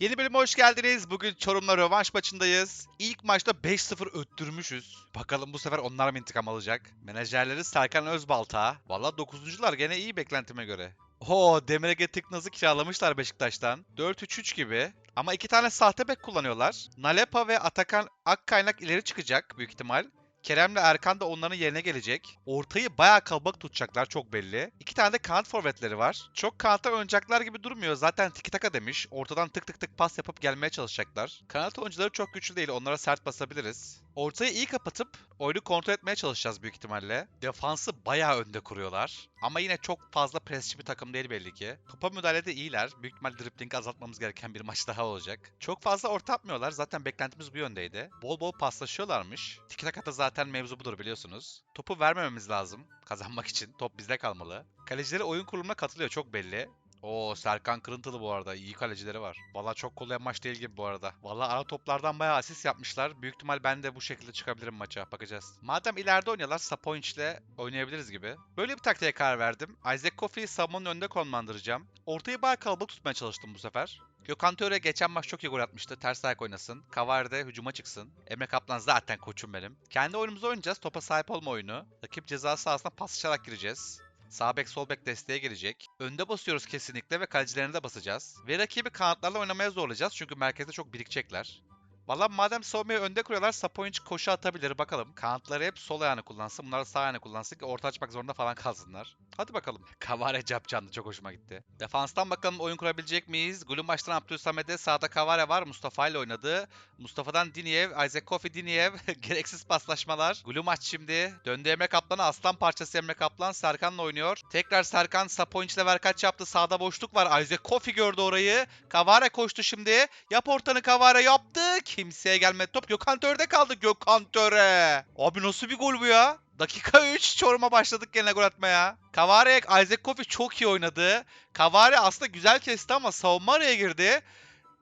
Yeni bölüme hoş geldiniz. Bugün Çorum'la rövanş maçındayız. İlk maçta 5-0 öttürmüşüz. Bakalım bu sefer onlar mı intikam alacak? Menajerleri Serkan Özbalta. Valla 9'uncular gene iyi beklentime göre. Oo Demir Ege Tıknaz'ı kiralamışlar Beşiktaş'tan. 4-3-3 gibi. Ama iki tane sahte bek kullanıyorlar. Nalepa ve Atakan Akkaynak ileri çıkacak büyük ihtimal. Kerem'le Erkan da onların yerine gelecek. Ortayı bayağı kalabalık tutacaklar çok belli. İki tane de kanat forvetleri var. Çok kanattan oynayacaklar gibi durmuyor. Zaten tiki taka demiş. Ortadan tık tık tık pas yapıp gelmeye çalışacaklar. Kanat oyuncuları çok güçlü değil. Onlara sert basabiliriz. Ortayı iyi kapatıp oyunu kontrol etmeye çalışacağız büyük ihtimalle. Defansı bayağı önde kuruyorlar. Ama yine çok fazla presçi bir takım değil belli ki. Topa müdahalede iyiler. Büyük ihtimal driblingi azaltmamız gereken bir maç daha olacak. Çok fazla orta atmıyorlar. Zaten beklentimiz bu yöndeydi. Bol bol paslaşıyorlarmış. Tiki takata zaten mevzu budur biliyorsunuz. Topu vermememiz lazım kazanmak için. Top bizde kalmalı. Kalecileri oyun kurulumuna katılıyor çok belli. Oo Serkan Kırıntılı bu arada. iyi kalecileri var. Valla çok kolay maç değil gibi bu arada. Valla ara toplardan bayağı asist yapmışlar. Büyük ihtimal ben de bu şekilde çıkabilirim maça. Bakacağız. Madem ileride oynuyorlar Sapoinç ile oynayabiliriz gibi. Böyle bir taktiğe karar verdim. Isaac Coffey'i savunmanın önünde konumlandıracağım. Ortayı bayağı kalabalık tutmaya çalıştım bu sefer. Gökhan Töre geçen maç çok iyi gol atmıştı. Ters ayak oynasın. Kavar de hücuma çıksın. Emre Kaplan zaten koçum benim. Kendi oyunumuzu oynayacağız. Topa sahip olma oyunu. Rakip ceza sahasına paslaşarak gireceğiz. Sağ bek sol bek desteğe gelecek. Önde basıyoruz kesinlikle ve kalecilerine de basacağız. Ve rakibi kanatlarla oynamaya zorlayacağız çünkü merkezde çok birikecekler. Valla madem savunmayı önde kuruyorlar Sapoinç koşu atabilir bakalım. Kanatları hep sol ayağını kullansın. Bunlar sağ ayağını kullansın ki orta açmak zorunda falan kalsınlar. Hadi bakalım. Kavare Capcan'dı çok hoşuma gitti. Defanstan bakalım oyun kurabilecek miyiz? Gülün baştan Abdülsamet'e sağda Kavare var. Mustafa ile oynadı. Mustafa'dan Diniev, Isaac Kofi Diniev. Gereksiz paslaşmalar. Gülü maç şimdi. Döndü Emre Kaplan'a. Aslan parçası Emre Kaplan. Serkan'la oynuyor. Tekrar Serkan Sapoinç ile verkaç yaptı. Sağda boşluk var. Isaac Kofi gördü orayı. Kavare koştu şimdi. Yap ortanı Kavare yaptı. Kimseye gelmedi top. Gökhan Töre'de kaldı. Gökhan Töre. Abi nasıl bir gol bu ya? Dakika 3 Çorum'a başladık gene gol atmaya. Kavare, Isaac Kofi çok iyi oynadı. Kavare aslında güzel kesti ama savunma araya girdi.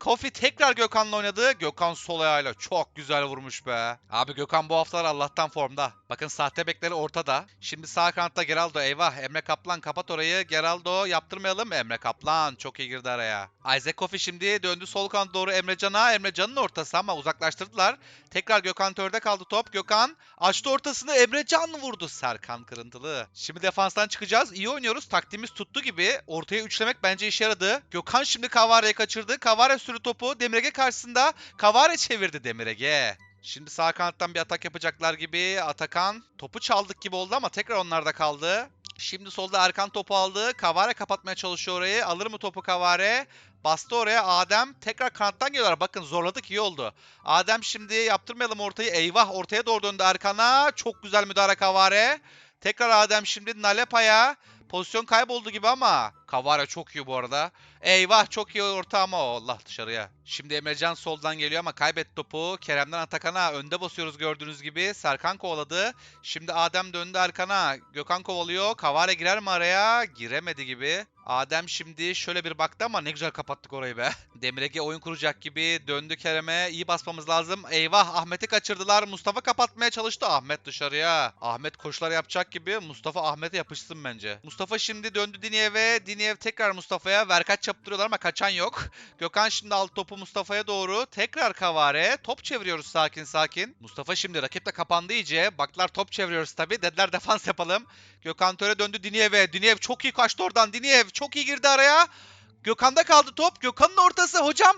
Kofi tekrar Gökhan'la oynadı. Gökhan sol ayağıyla çok güzel vurmuş be. Abi Gökhan bu haftalar Allah'tan formda. Bakın sahte bekleri ortada. Şimdi sağ kanatta Geraldo eyvah. Emre Kaplan kapat orayı. Geraldo yaptırmayalım. Emre Kaplan çok iyi girdi araya. Isaac Kofi şimdi döndü sol kanat doğru Emrecan'a. Emrecan'ın ortası ama uzaklaştırdılar. Tekrar Gökhan Tör'de kaldı top. Gökhan açtı ortasını Emrecan vurdu. Serkan kırıntılı. Şimdi defanstan çıkacağız. İyi oynuyoruz. Taktiğimiz tuttu gibi. Ortaya üçlemek bence işe yaradı. Gökhan şimdi Kavare'yi kaçırdı. Kavare sürü topu Demirege karşısında. Kavare çevirdi Demirege. Şimdi sağ kanattan bir atak yapacaklar gibi. Atakan topu çaldık gibi oldu ama tekrar onlarda kaldı. Şimdi solda Erkan topu aldı. Kavare kapatmaya çalışıyor orayı. Alır mı topu Kavare? Bastı oraya Adem. Tekrar kanattan geliyorlar. Bakın zorladık iyi oldu. Adem şimdi yaptırmayalım ortayı. Eyvah ortaya doğru döndü Erkan'a. Çok güzel müdahale Kavare. Tekrar Adem şimdi Nalepa'ya. Pozisyon kayboldu gibi ama Kavare çok iyi bu arada. Eyvah çok iyi orta ama. Allah dışarıya. Şimdi Emrecan soldan geliyor ama kaybet topu. Kerem'den Atakan'a önde basıyoruz gördüğünüz gibi. Serkan kovaladı. Şimdi Adem döndü Erkan'a. Gökhan kovalıyor. Kavare girer mi araya? Giremedi gibi. Adem şimdi şöyle bir baktı ama ne güzel kapattık orayı be. Demirege oyun kuracak gibi döndü Kerem'e. İyi basmamız lazım. Eyvah Ahmet'i kaçırdılar. Mustafa kapatmaya çalıştı. Ahmet dışarıya. Ahmet koşular yapacak gibi. Mustafa Ahmet'e yapışsın bence. Mustafa şimdi döndü Diniyev'e. Diniyev tekrar Mustafa'ya. Verkaç yaptırıyorlar ama kaçan yok. Gökhan şimdi aldı topu Mustafa'ya doğru. Tekrar Kavare. Top çeviriyoruz sakin sakin. Mustafa şimdi rakip kapandı iyice. Baklar top çeviriyoruz tabi. Dediler defans yapalım. Gökhan Töre döndü Diniyev'e. Diniyev çok iyi kaçtı oradan. Diniyev çok iyi girdi araya. Gökhan'da kaldı top. Gökhan'ın ortası hocam.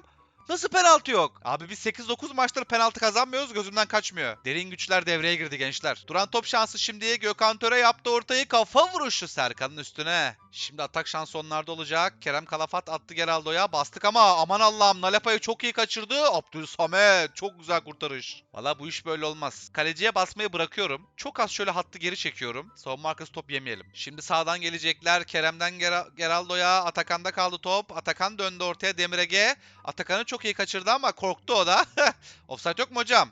Nasıl penaltı yok? Abi biz 8-9 maçtır penaltı kazanmıyoruz gözümden kaçmıyor. Derin güçler devreye girdi gençler. Duran top şansı şimdi Gökhan Töre yaptı ortayı kafa vuruşu Serkan'ın üstüne. Şimdi atak şansı onlarda olacak. Kerem Kalafat attı Geraldo'ya. Bastık ama aman Allah'ım Nalepa'yı çok iyi kaçırdı. Abdülsamet çok güzel kurtarış. Valla bu iş böyle olmaz. Kaleciye basmayı bırakıyorum. Çok az şöyle hattı geri çekiyorum. Savunma arkası top yemeyelim. Şimdi sağdan gelecekler. Kerem'den Gera- Geraldo'ya. Atakan'da kaldı top. Atakan döndü ortaya Demirege. Atakan'ı çok iyi kaçırdı ama korktu o da. Offside yok mu hocam?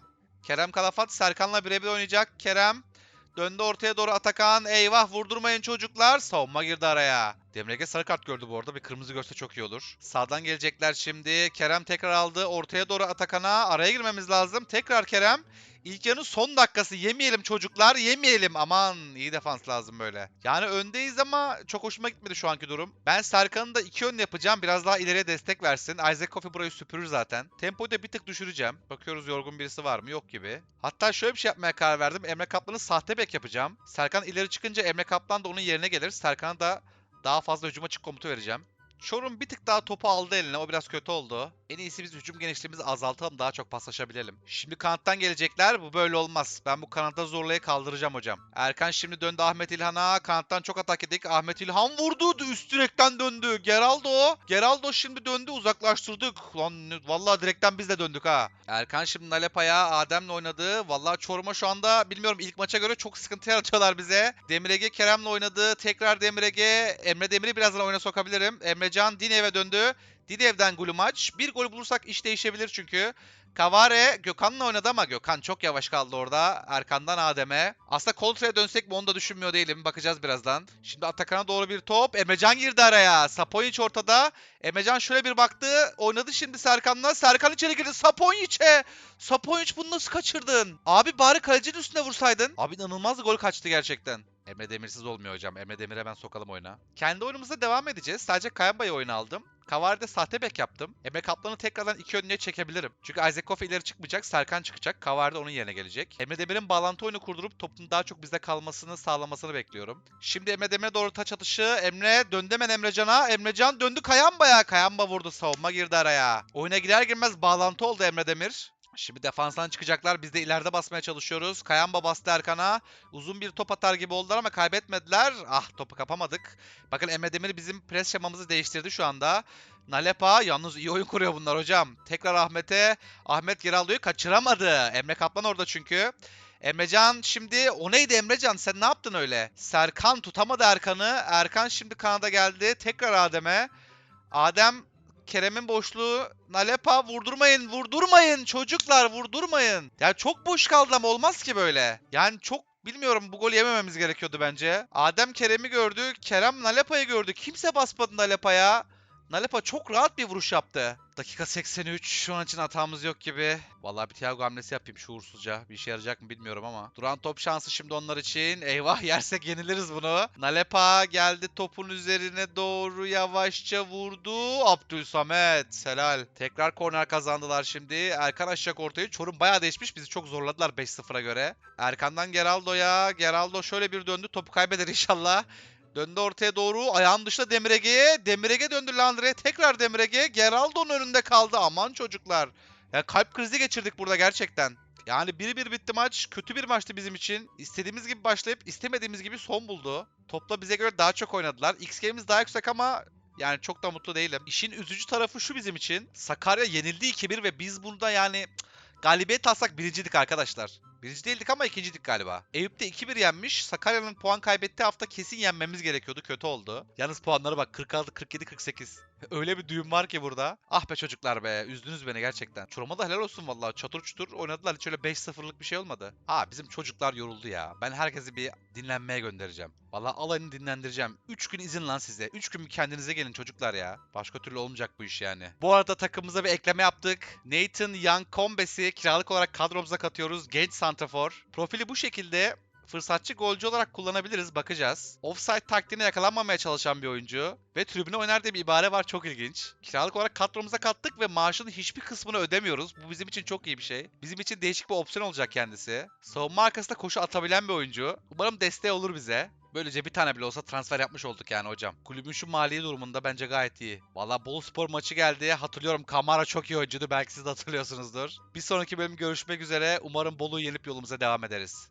Kerem Kalafat Serkan'la birebir oynayacak. Kerem Döndü ortaya doğru Atakan. Eyvah vurdurmayın çocuklar. Savunma girdi araya. Demirege sarı kart gördü bu arada. Bir kırmızı görse çok iyi olur. Sağdan gelecekler şimdi. Kerem tekrar aldı. Ortaya doğru Atakan'a. Araya girmemiz lazım. Tekrar Kerem. İlk yarının son dakikası yemeyelim çocuklar yemeyelim. Aman iyi defans lazım böyle. Yani öndeyiz ama çok hoşuma gitmedi şu anki durum. Ben Serkan'ı da iki ön yapacağım. Biraz daha ileriye destek versin. Isaac Coffey burayı süpürür zaten. Tempoyu da bir tık düşüreceğim. Bakıyoruz yorgun birisi var mı? Yok gibi. Hatta şöyle bir şey yapmaya karar verdim. Emre Kaplan'ı sahte bek yapacağım. Serkan ileri çıkınca Emre Kaplan da onun yerine gelir. Serkan'a da daha fazla hücum açık komutu vereceğim. Çorum bir tık daha topu aldı eline. O biraz kötü oldu. En iyisi biz hücum genişliğimizi azaltalım. Daha çok paslaşabilelim. Şimdi kanattan gelecekler. Bu böyle olmaz. Ben bu kanatta zorlayı kaldıracağım hocam. Erkan şimdi döndü Ahmet İlhan'a. Kanattan çok atak edik. Ahmet İlhan vurdu. Üst direkten döndü. Geraldo. Geraldo şimdi döndü. Uzaklaştırdık. Lan vallahi direkten biz de döndük ha. Erkan şimdi Nalepa'ya Adem'le oynadı. Vallahi Çorum'a şu anda bilmiyorum ilk maça göre çok sıkıntı yaratıyorlar bize. Demirege Kerem'le oynadı. Tekrar Demirege. Emre Demir'i birazdan oyuna sokabilirim. Emrecan Dinev'e döndü. Dinev'den golü maç. Bir gol bulursak iş değişebilir çünkü. Kavare Gökhan'la oynadı ama Gökhan çok yavaş kaldı orada. Erkan'dan Adem'e. Aslında kontraya dönsek mi onu da düşünmüyor değilim. Bakacağız birazdan. Şimdi Atakan'a doğru bir top. Emrecan girdi araya. Sapoyic ortada. Emrecan şöyle bir baktı. Oynadı şimdi Serkan'la. Serkan içeri girdi. Saponyic'e. Saponic bunu nasıl kaçırdın? Abi bari kalecinin üstüne vursaydın. Abi inanılmaz gol kaçtı gerçekten. Emre Demirsiz olmuyor hocam. Emre Demir'e hemen sokalım oyuna. Kendi oyunumuza devam edeceğiz. Sadece Kayamba'yı oyuna aldım. Kavari'de sahte bek yaptım. Emre Kaplan'ı tekrardan iki önüne çekebilirim. Çünkü Isaac Coffey ileri çıkmayacak. Serkan çıkacak. Kavari de onun yerine gelecek. Emre Demir'in bağlantı oyunu kurdurup topun daha çok bizde kalmasını sağlamasını bekliyorum. Şimdi Emre Demir'e doğru taç atışı. Emre döndü hemen Emrecan'a. Emrecan döndü Kayamba'ya. Kayamba vurdu. Savunma girdi araya. Oyuna girer girmez bağlantı oldu Emre Demir. Şimdi defanstan çıkacaklar. Biz de ileride basmaya çalışıyoruz. Kayamba bastı Erkan'a. Uzun bir top atar gibi oldular ama kaybetmediler. Ah topu kapamadık. Bakın Emre Demir bizim pres şemamızı değiştirdi şu anda. Nalepa yalnız iyi oyun kuruyor bunlar hocam. Tekrar Ahmet'e. Ahmet Geraldo'yu kaçıramadı. Emre Kaplan orada çünkü. Emrecan şimdi o neydi Emrecan sen ne yaptın öyle? Serkan tutamadı Erkan'ı. Erkan şimdi kanada geldi. Tekrar Adem'e. Adem Kerem'in boşluğu. Nalepa vurdurmayın vurdurmayın çocuklar vurdurmayın. Ya çok boş kaldı ama olmaz ki böyle. Yani çok Bilmiyorum bu gol yemememiz gerekiyordu bence. Adem Kerem'i gördü. Kerem Nalepa'yı gördü. Kimse basmadı Nalepa'ya. Nalepa çok rahat bir vuruş yaptı. Dakika 83. Şu an için hatamız yok gibi. Vallahi bir Thiago hamlesi yapayım şuursuzca. Bir işe yarayacak mı bilmiyorum ama. Duran top şansı şimdi onlar için. Eyvah yersek yeniliriz bunu. Nalepa geldi topun üzerine doğru yavaşça vurdu. Abdülsamet. Helal. Tekrar korner kazandılar şimdi. Erkan açacak ortayı. Çorum bayağı değişmiş. Bizi çok zorladılar 5-0'a göre. Erkan'dan Geraldo'ya. Geraldo şöyle bir döndü. Topu kaybeder inşallah. Döndü ortaya doğru. Ayağın dışında Demirege'ye. Demirege döndü Landre'ye. Tekrar Demirege. Geraldo'nun önünde kaldı. Aman çocuklar. Ya kalp krizi geçirdik burada gerçekten. Yani 1-1 bitti maç. Kötü bir maçtı bizim için. İstediğimiz gibi başlayıp istemediğimiz gibi son buldu. Topla bize göre daha çok oynadılar. XG'miz daha yüksek ama yani çok da mutlu değilim. İşin üzücü tarafı şu bizim için. Sakarya yenildi 2-1 ve biz burada yani galibiyet alsak birinciydik arkadaşlar. Birinci değildik ama ikinciydik galiba. Eyüp de 2-1 yenmiş. Sakarya'nın puan kaybettiği hafta kesin yenmemiz gerekiyordu. Kötü oldu. Yalnız puanlara bak 46, 47, 48. Öyle bir düğüm var ki burada. Ah be çocuklar be. Üzdünüz beni gerçekten. Çorum'a da helal olsun vallahi. Çatır çutur oynadılar. Hiç öyle 5-0'lık bir şey olmadı. Aa bizim çocuklar yoruldu ya. Ben herkesi bir dinlenmeye göndereceğim. Vallahi alayını dinlendireceğim. 3 gün izin lan size. 3 gün bir kendinize gelin çocuklar ya. Başka türlü olmayacak bu iş yani. Bu arada takımımıza bir ekleme yaptık. Nathan Young Kombes'i kiralık olarak kadromuza katıyoruz. Genç santrafor. Profili bu şekilde fırsatçı golcü olarak kullanabiliriz bakacağız. Offside taktiğine yakalanmamaya çalışan bir oyuncu ve tribüne oynar diye bir ibare var çok ilginç. Kiralık olarak kadromuza kattık ve maaşının hiçbir kısmını ödemiyoruz. Bu bizim için çok iyi bir şey. Bizim için değişik bir opsiyon olacak kendisi. Savunma arkasında koşu atabilen bir oyuncu. Umarım desteği olur bize. Böylece bir tane bile olsa transfer yapmış olduk yani hocam. Kulübün şu mali durumunda bence gayet iyi. Valla Bol Spor maçı geldi. Hatırlıyorum Kamara çok iyi oyuncuydu. Belki siz de hatırlıyorsunuzdur. Bir sonraki bölüm görüşmek üzere. Umarım Bolu'yu yenip yolumuza devam ederiz.